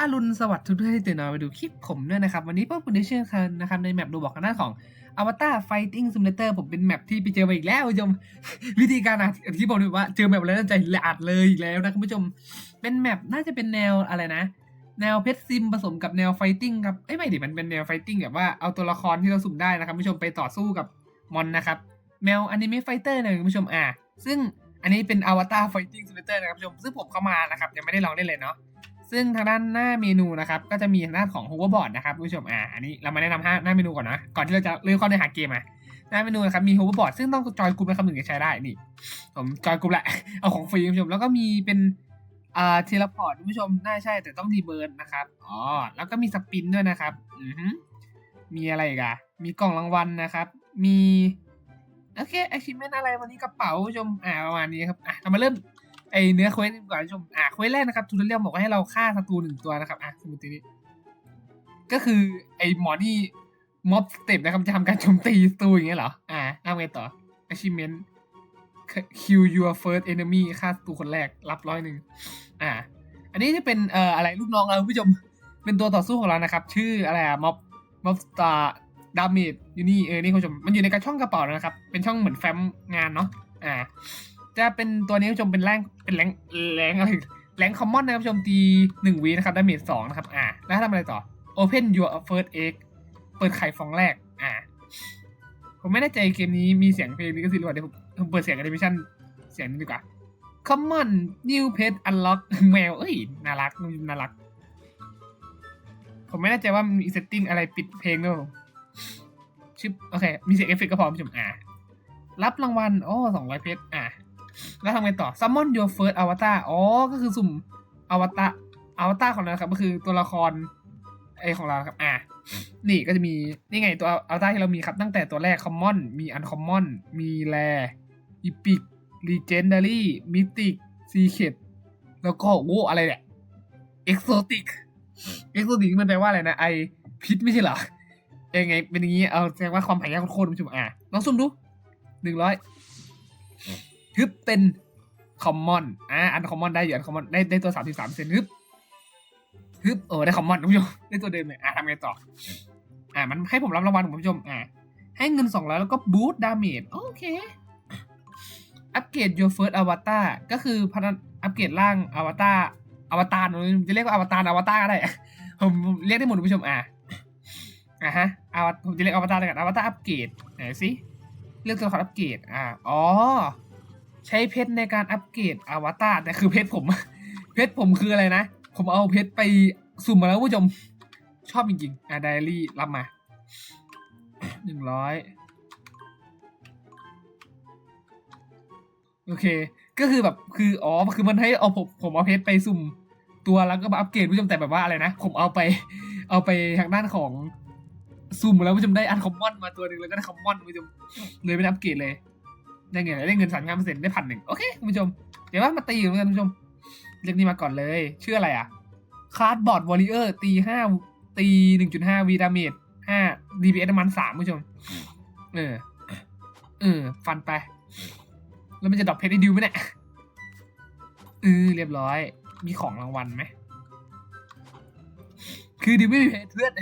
อรุณสวัสดิ์ทุกท่านที่ตื่นนอนมาดูคลิปผมด้วยนะครับ วันนี้พวกคุณได้เชื่อกันนะครับ ในแมปดูบอกกันหน้าของ Avatar Fighting Simulator ผมเป็นแมปที่ไปเจอมาอีกแล้วคุณผู้ชม วิธีการอะที่บอกเลยว่าเจอแมปแล้วน่าใจละอัดเลยอีกแล้วนะคุณผู้ชม เป็นแมปน่าจะเป็นแนวอะไรนะ แนวเพชรซิมผสมกับแนวไฟติ้งครับเอ้ยไม่ดิมันเป็นแนวไฟติ้งแบบว่าเอาตัวละครที่เราสุ่มได้นะครับคุณผู้ชมไปต่อสู้กับมอนนะครับแนวอนิเมะไฟเตอร์นะคุณผู้ชมอ่าซึ่งอันนี้เป็น Avatar Fighting Simulator นะครับคุณผู้ชมซึ่งผมเข้ามานะครับยังไม่ได้ลองได้เลยเนาะ ซึ่งทางด้านหน้าเมนูนะครับก็จะมีทางด้านของ hoverboard นะครับผู้ชมอ่าอันนี้เรามาแนะนำหน้าเมนูก่อนนะก่อนที่เราจะเริ่มเข้าในหาเกมอะหน้าเมนูนะครับมี hoverboard ซึ่งต้องจอยกลุ่มนะครับถึงจะใช้ได้นี่ผมจอยกลุ่มแหละเอาของฟรีผู้ชมแล้วก็มีเป็นอ่าเทเลพอร์ตผู้ชมน่าใช่แต่ต้องรีเบิร์นนะครับอ๋อแล้วก็มีสปินด้วยนะครับอือฮึมีอะไรอีกอะมีกล่องรางวัลนะครับ มีโอเค achievement อะไรวันนี้กระเป๋าผู้ชมอ่าประมาณนี้ครับอะเรามาเริ่ม ไอเนื้อเควสดีกว่าคุณผู้ชมอะเควสแรกนะครับทูตเรียลบอกว่าให้เราฆ่าศัตรูหนึ่งตัวนะครับอะสมมตินี้ก็คือไอหมอนี่ม็อบสเต็ปนะครับจะทำการโจมตีศัตรูอย่างเงี้ยเหรออะทำไงต่อ achievement kill your first enemy ฆ่าศัตรูคนแรกรับร้อยหนึ่งอะอันนี้จะเป็นเอ่ออะไรลูกน้องเราคุณผู้ชมเป็นตัวต่อสู้ของเรานะครับ ชื่ออะไรอะม็อบม็อบสตาร์ดาเมจอยู่นี่เออนี่คุณผู้ชมมันอยู่ในกระช่องกระเป๋านะครับ เป็นช่องเหมือนแฟ้มงานเนาะอ่า จะเป็นตัวนี้คุณผู้ชมเป็นแรงเป็นแรงแรงอะไรแรงคอมมอนนะครับคุณผู้ชมตีหนึ่งวีนะครับดาเมจสองนะครับอ่าแล้วทำอะไรต่อ Open your first egg เปิดไข่ฟองแรก อ่า ผมไม่แน่ใจเกมนี้มีเสียงเพลงนี้ก็สิหรือเปล่าเดี๋ยวผมเปิดเสียงแอนิเมชันเสียงนี้ดีกว่า Common new pet unlock แมว เอ้ย น่ารัก น่ารัก ผมไม่แน่ใจว่ามีเซตติ้งอะไรปิดเพลงด้วยชิป โอเค มีเสียงเอฟเฟกต์ก็พอคุณผู้ชมอ่า รับรางวัล โอ้สองร้อยเพชรอะ แล้วทำไงต่อ summon your first avatar อ๋อ ก็คือสุ่มอวตารอวตารของเราครับ ก็คือตัวละครไอของเราครับ อะ นี่ก็จะมี นี่ไงตัวอวตารที่เรามีครับ ตั้งแต่ตัวแรก common มี uncommon มี rare epic legendary mythic secret แล้วก็โอ้อะไรเนี่ย exotic exotic มันแปลว่าอะไรนะ ไอพิษไม่ใช่เหรอยังไง เป็นอย่างนี้ เอาแสดงว่าความหายากโคตรๆคุณผู้ชมอะลองสุ่มดูหนึ่งร้อย ฮึบเป็นคอมมอนอ่าอันคอมมอนได้อยู่อันคอมมอนได้ได้ตัวสามสิบสามเซนฮึบฮึบเออได้คอมมอนคุณผู้ชมได้ตัวเดิมเลยอ่าทำไงต่อ อ่ามันให้ผมรับรางวัลคุณผู้ชมอ่าให้เงินสองร้อยแล้วก็บูตดาเมจโอเคอัปเกรด your first avatar ก็คือพัฒนอัปเกรดร่างอวตารอวตารจะเรียกว่าอวตารอวตารก็ได้ผมเรียกได้หมดคุณผู้ชมอ่าอ่าฮะอวผมจะเรียกอวตารเลยกันอวตารอัปเกรดไหนสิเลือกตัวละครอัปเกรดอ่าอ๋อ ใช้เพชรในการอัปเกรดอวตารแต่คือเพชรผม เพชรผมคืออะไรนะ ผมเอาเพชรไปสุ่มมาแล้วผู้ชม ชอบจริงๆอ่าไดอารี่รับมาหนึ่งร้อยโอเค ก็คือแบบคืออ๋อคือมันให้เอาผมผมเอาเพชรไปสุ่มตัวแล้วก็มาอัปเกรดผู้ชมแต่แบบว่าอะไรนะ ผมเอาไป เอาไปทางด้านของซูมแล้วผู้ชมได้อันคอมมอนมาตัวหนึ่งแล้วก็ได้คอมมอนผู้ชมเลยไม่ได้อัปเกรดเลย ได้เงินได้เงินสามห้าเปอร์เซ็นต์ได้พันหนึ่งโอเคคุณผู้ชม เดี๋ยวว่ามาตีกันคุณผู้ชม เรียกนี่มาก่อนเลยชื่ออะไรอะคาร์ดบอร์ดวอลเลเยอร์ตีห้าตีหนึ่งจุดห้าวีดาเมจห้าดีพีเอสมันสามผู้ชม เออ เออ ฟันไป แล้วมันจะดรอปเพชรได้ดิวไหมเนี่ยเออเรียบร้อย มีของรางวัลไหม คือดิวไม่มีเพชรเพื่อน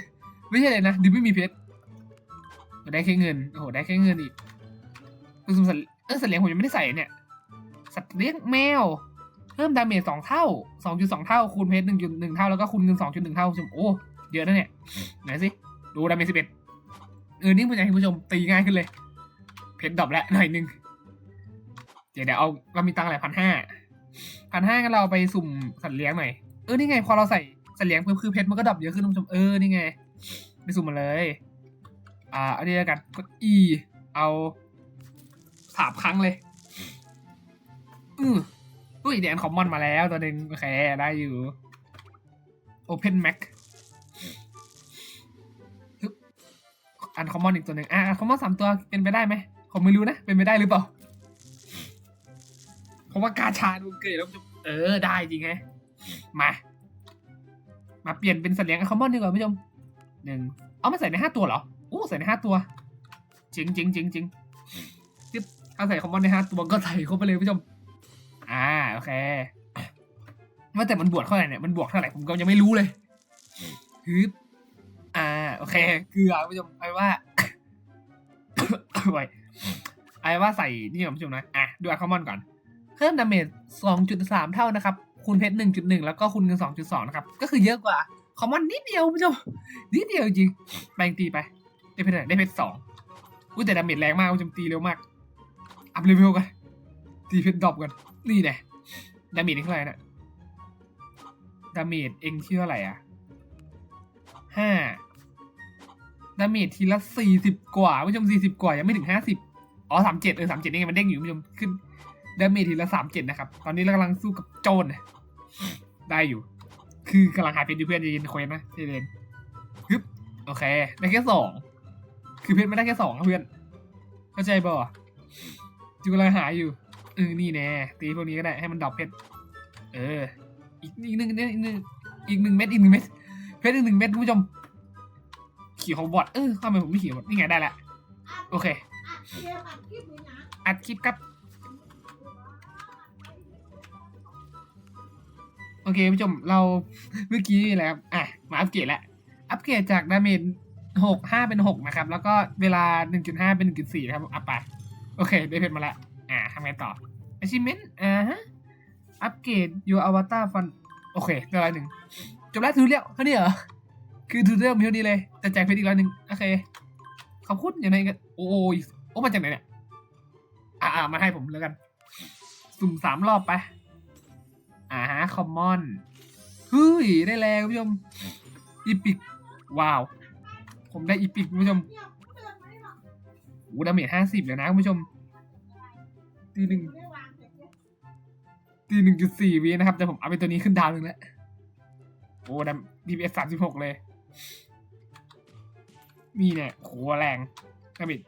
ไม่ใช่เลยนะดิวไม่มีเพชรได้แค่เงิน โอ้โห ได้แค่เงินอีกคือสัตว์เอ อสัตว์เลี้ยงผมยังไม่ได้ใส่เนี่ย สัตว์เลี้ยงแมว เพิ่มดาเมจสองเท่าสองจุดสองเท่า คูณเพชรหนึ่งจุดหนึ่งเท่า แล้วก็คูณเงินสองจุดหนึ่งเท่าคุณชมโอ้เยอะนะเนี่ย ไหนสิ ดูดาเมจสิบเอ็ดเออนี่มันอยากให้ผู้ชมตีง่ายขึ้นเลย เพชรดรอปแล้วหน่อยหนึ่งเดี๋ยวเดี๋ยวเอาเรามีตังค์อะไรพันห้าพันห้ากันเราไปสุ่มสัตว์เลี้ยงหน่อย เออนี่ไง พอเราใส่สัตว์เลี้ยงเพิ่มคือเพชรมันก็ดรอปเยอะขึ้นคุณผู้ชม เออนี่ไง ไปสุ่มมาเลย อ่าอันนี้แล้วกันกด E เอา สามครั้งเลย อืออุ้ยเดนคอมมอนมาแล้วตัวหนึ่งโอเคได้อยู่ Open Mac ฮึบอันคอมมอนอีกตัวหนึ่งอะอันคอมมอนสามตัวเป็นไปได้ไหมผมไม่รู้นะ เป็นไปได้หรือเปล่าเพราะว่ากาชาดูเกิดแล้วจเออได้จริงไงมา มาเปลี่ยนเป็นสัตว์เลี้ยงอันคอมมอนดีกว่าผู้ชมหนึ่งเอามาใส่ในห้าตัวเหรอโอ้ใส่ในห้าตัวจริงจริงจริงจริง ถ้าใส่คอมมอนในห้าตัวก็ใส่เข้าไปเลยผู้ชม อ่าโอเคว่าแต่มันบวกเท่าไหร่เนี่ยมันบวกเท่าไหร่ผมก็ยังไม่รู้เลยฮึบอ่าโอเค คือเอาผู้ชมเอาเป็นว่าไว้เอาเป็นว่าใส่นี่ก่อนผู้ชมนะอะดูอัลคอมมอนก่อนเพิ่มดาเมจ2.3เท่านะครับคูณเพชร1.1แล้วก็คูณเงิน2.2นะครับ ก็คือเยอะกว่าคอมมอนนิดเดียวผู้ชมนิดเดียวจริงแปลงตีไป ได้เพชรเท่าไหร่ได้เพชรสองอุ้ยแต่ดาเมจแรงมากผู้ชมตีเร็วมาก อัพเลเวลกันตีเพชรดรอปกัน นี่แน่ดาเมจเท่าไหร่นะดาเมจเองที่เท่าไหร่อะห้าดาเมจทีละสี่สิบกว่าผู้ชมสี่สิบกว่า ยังไม่ถึงห้าสิบอ๋อสามเจ็ดเออสามเจ็ดนี่ไงมันเด้งอยู่ผู้ชมขึ้นดาเมจทีละสามเจ็ดนะครับ ตอนนี้เรากำลังสู้กับโจนได้อยู่ คือกำลังหาเพชรอยู่เพื่อนจะยินเควสนะเจเดนฮึบโอเคได้แค่สองคือเพชรไม่ได้แค่สองนะเพื่อนเข้าใจบ่ จูกำลังหาอยู่เออนี่แน่ตีพวกนี้ก็ได้ให้มันดรอปเพชรเออ อีกอีกหนึ่งอีกหนึ่งอีกหนึ่งเม็ดอีกหนึ่งเม็ดเพชรอีกหนึ่งเม็ดคุณผู้ชมขี่ของบอดเออทำไมผมไม่ขี่บอดนี่ไงได้ละโอเคอัดเดียวอัดคลิปคลิปครับโอเคผู้ชมเราเมื่อกี้นี่แหละครับอะมาอัปเกรดแล้วอัปเกรดจากดาเมจหกห้าเป็นหกนะครับ แล้วก็เวลาหนึ่งจุดห้าเป็นหนึ่งจุดสี่นะครับอัพไป โอเค ได้เพชรมาแล้วอ่าทำไงต่อ achievement อ่าฮะ อัปเกรด your avatar fun โอเคได้ร้อยหนึ่งจบแล้วทูเรียลเท่านี้เหรอ คือทูเรียลมีเท่านี้เลย แต่แจกเพชรอีกร้อยหนึ่งโอเค ขอบคุณอย่างไรกัน โอ้ยโอ้มาจากไหนเนี่ย อ่าอ่ามาให้ผมแล้วกัน สุ่มสามรอบไปอ่าฮะคอมมอนเฮ้ย ได้แล้วคุณผู้ชมอีพิก ว้าว ผมได้อีพิกคุณผู้ชม โอ้ดาเมจห้าสิบเลยนะคุณผู้ชม ตีหนึ่งตีหนึ่งจุดสี่วินะครับ แต่ผมเอาไปตัวนี้ขึ้นดาวหนึ่งแล้ว โอ้ดัมดีเอสสามสิบหกเลยมีเนี่ยโหแรงดาเมจ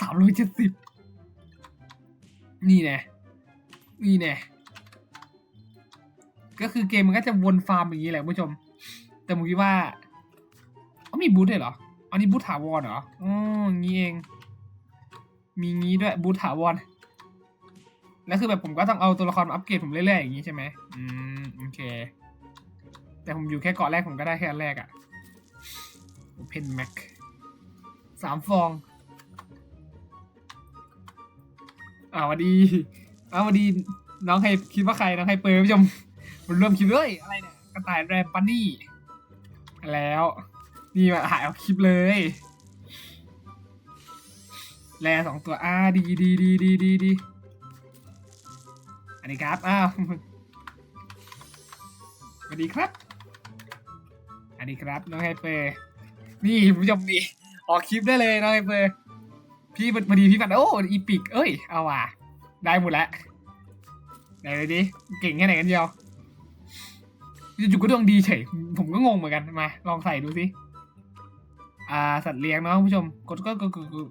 สามร้อยเจ็ดสิบนี่แน่นี่แน่ก็คือเกมมันก็จะวนฟาร์มอย่างนี้แหละคุณผู้ชม แต่ผมคิดว่าเขามีบูธด้วยเหรอ อันนี้บูธถาวรเหรอ อ๋องี้เอง มีงี้ด้วยบูธถาวรแล้วคือแบบผมก็ต้องเอาตัวละครมาอัปเกรดผมเรื่อยๆอย่างนี้ใช่ไหมอืมโอเค แต่ผมอยู่แค่เกาะแรกผมก็ได้แค่อันแรกอะ Open Mac สามฟองอ่าวันดีอ้าววันดีน้องใครคิดว่าใครน้องใครเปิดผู้ชมมันเริ่มคิดเลยอะไรเนี่ยกระต่ายแรมปันนี่แล้ว นี่มาถ่ายเอาคลิปเลย แรสองตัวอ่าดีดีดีดีดีดีอันนี้ครับอ้าวสวัสดีครับ อันนี้ครับน้องไฮเปอร์นี่ผู้ชมนี่ออกคลิปได้เลยน้องไฮเปอร์พี่พอดีพี่ปัดโอ้อีปิกเอ้ยเอาว่ะได้หมดแล้วไหนเลยดิเก่งแค่ไหนกันเดียวจู่ๆก็ดวงดีเฉยผมก็งงเหมือนกันมา ลองใส่ดูสิอ่าสัตว์เลี้ยงเนาะผู้ชมกดกดกด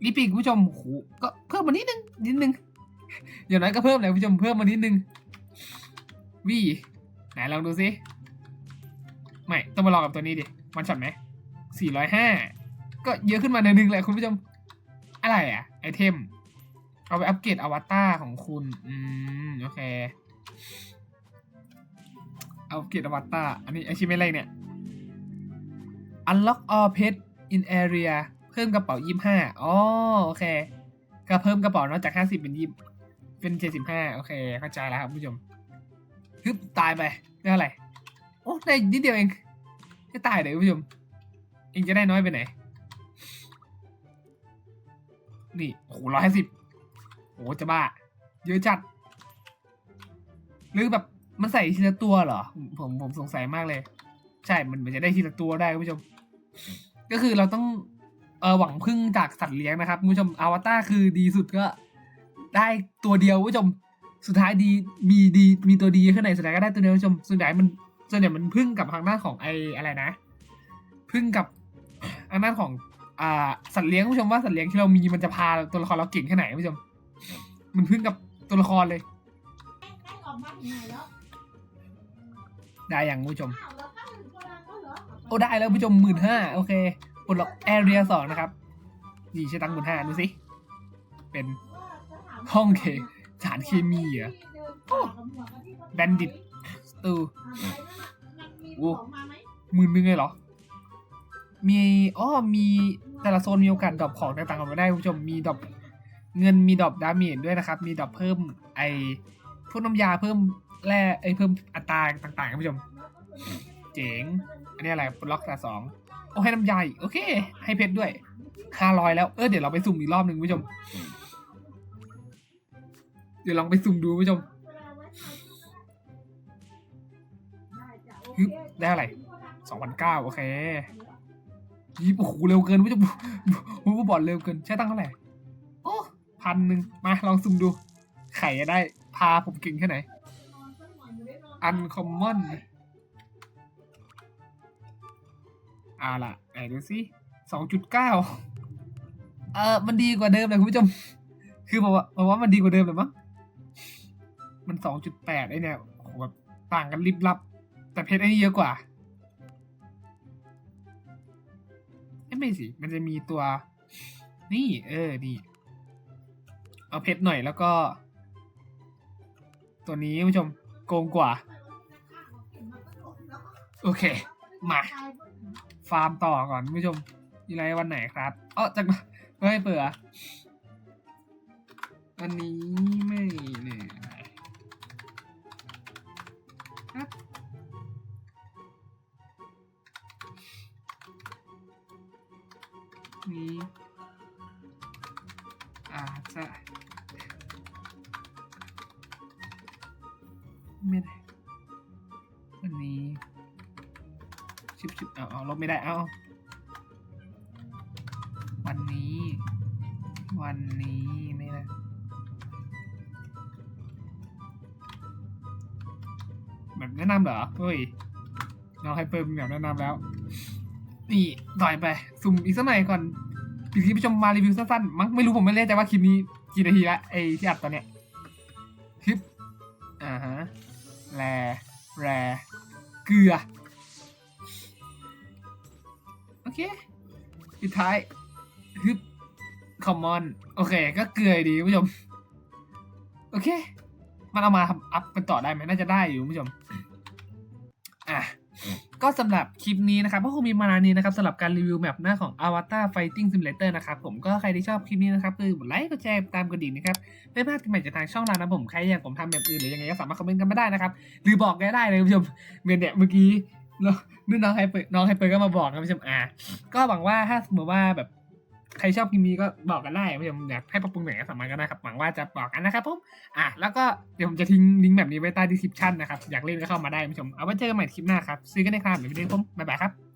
ะนี่ปีกคุณผู้ชมโอ้โหก็เพิ่มมานิดนึงนิดนึงอย่างน้อยก็เพิ่มเลยคุณผู้ชมเพิ่มมานิดนึงวีไหนลองดูสิไม่ต้องมาลองกับตัวนี้ดิมันช็อตไหมสี่ร้อยห้าก็เยอะขึ้นมาหน่อยนึงแหละคุณผู้ชม อะไรอะไอเทม เอาไปอัปเกรดอวตารของคุณ อืม โอเค เอาเกรดอวตารอันนี้ไอชิเมอะไรเนี่ย unlock all pet in area เพิ่มกระเป๋ายี่ห้าอ๋อโอเค ก็เพิ่มกระเป๋านอกจากห้าสิบเป็นยี่เป็นเจ็ดสิบห้าโอเค เข้าใจแล้วครับผู้ชมฮึบตายไปได้เท่าไรโอ้ได้นิดเดียวเองไม่ตายเลยคุณผู้ชมเองจะได้น้อยไปไหน นี่โอ้โหร้อยห้าสิบโอ้จะบ้า เยอะจัด หรือแบบมันใส่ทีละตัวเหรอ ผมผมสงสัยมากเลย ใช่มันมันจะได้ทีละตัวได้ผู้ชม ก็คือเราต้อง เออหวังพึ่งจากสัตว์เลี้ยงนะครับคุณผู้ชมอวตารคือดีสุดก็ ได้ตัวเดียวคุณผู้ชมสุดท้ายดีมีดีมีตัวดีข้างในสุดท้ายก็ได้ตัวเดียวคุณผู้ชมส่วนใหญ่มันส่วนใหญ่มันพึ่งกับทางด้านของไออะไรนะ พึ่งกับทางด้านของอ่าสัตว์เลี้ยงคุณผู้ชมว่าสัตว์เลี้ยงที่เรามีมันจะพาตัวละครเราเก่งแค่ไหนคุณผู้ชม มันพึ่งกับตัวละครเลยให้ออกมาถึงไหนแล้วได้อย่างคุณผู้ชมอ้าวแล้วถ้าถึงโกดังก็เหรอโอ้ได้แล้วคุณผู้ชมหมื่นห้าโอเค ปลดล็อกแอเรียสองนะครับนี่ใช้ตังค์หมื่นห้าดูสิ เป็นห้องเคสารเคมีเหรอเดินป่ากับนที่เขา Bandit สตูอ่าไปของมาไหมหมื่นหนึงเลยเหรอ มีอ๋อมีแต่ละโซนมีโอกาสดรอปของแตกต่างกันไปได้คุณผู้ชมมีดรอปเงินมีดรอปดาเมจด้วยนะครับ มีดรอปเพิ่มไอพวกน้ำยาเพิ่มแร่ไอเพิ่มอัตราต่างๆคุณผู้ชม เจ๋ง อันนี้อะไรปลดล็อกแต่สอง โอ้ให้น้ำยาอีกโอเค ให้เพชรด้วยห้าร้อยแล้ว เออเดี๋ยวเราไปสุ่มอีกรอบหนึ่งผู้ชม เดี๋ยวลองไปสุ่มดูผู้ชมฮึบได้อะไรสองพันเก้าโอเคยี่โอ้โหเร็วเกินผู้ชมผู้บอลเร็วเกิน ใช้ตั้งเท่าไหร่โอ้พันหนึ่งมาลองสุ่มดู ไข่ได้ พาผมเก่งแค่ไหน อันคอมมอน อ่าล่ะไหนดูสิสองจุดเก้าเออมันดีกว่าเดิมเลยคุณผู้ชม คือบอกว่าบอกว่ามันดีกว่าเดิมเลยมั้ง มันสองจุดแปดไอเนี่ยโหแบบต่างกันลิบลับ แต่เพชรไอ้นี่เยอะกว่าไม่สิ มันจะมีตัว นี่ เออนี่เอาเพชรหน่อยแล้วก็ ตัวนี้คุณผู้ชม โกงกว่า โอเค มา ฟาร์มต่อก่อนคุณผู้ชมมีอะไรวันไหนครับ เอ๋อจากไม่ให้เปื่อะวันนี้ ไม่ได้ เอาวันนี้ วันนี้ไม่ได้แบบแนะนำเหรอ เฮ้ยน้องให้เปิมแบบแนะนำแล้ว นี่ต่อยไป สุ่มอีกสักหน่อยก่อนอีกทีไปชมมารีวิวสั้นๆ มั้งไม่รู้ผมไม่แน่ใจว่าคลิปนี้กี่นาทีละไอที่อัดตอนเนี้ย คลิป อ่าฮะ แร แร เกลือ เคปิดท้ายฮึบคอมมอน โอเค ก็เกลือดีผู้ชม โอเค มันเอามาทำอัพกันต่อได้ไหมน่าจะได้อยู่ผู้ชม อะ ก็สำหรับคลิปนี้นะครับก็คงมีมานานี้นะครับสำหรับการรีวิวแมปหน้าของ Avatar Fighting Simulator นะครับ ผมก็ใครที่ชอบคลิปนี้นะครับคือกดไลค์กดแชร์ตามกระดิ่งนะครับ ไม่พลาดกันใหม่จากทางช่องเรานะผม ใครอยากผมทำแบบอื่นหรือยังไงก็สามารถคอมเมนต์กันมาได้นะครับ หรือบอกกันได้เลยผู้ชมเหมือนเนี่ยเมื่อกี้ นี่นน้องไฮเปอร์น้องไฮเปอร์ก็มาบอกนะคุณผู้ชมอ่าก็หวังว่าถ้าสมมติว่าแบบใครชอบกิมมีก็บอกกันได้คุณผู้ชมอยากให้ปรับปรุงไหนก็สามารถก็ได้ครับหวังว่าจะบอกกันนะครับผมอะแล้วก็เดี๋ยวผมจะทิ้งลิงก์แบบนี้ไว้ใต้ดีสคริปชันนะครับอยากเล่นก็เข้ามาได้คุณผู้ชมเอาไว้เจอกันใหม่คลิปหน้าครับซื้อกันได้ครับเดี๋ยววันนี้ผมบ๊ายบายครับ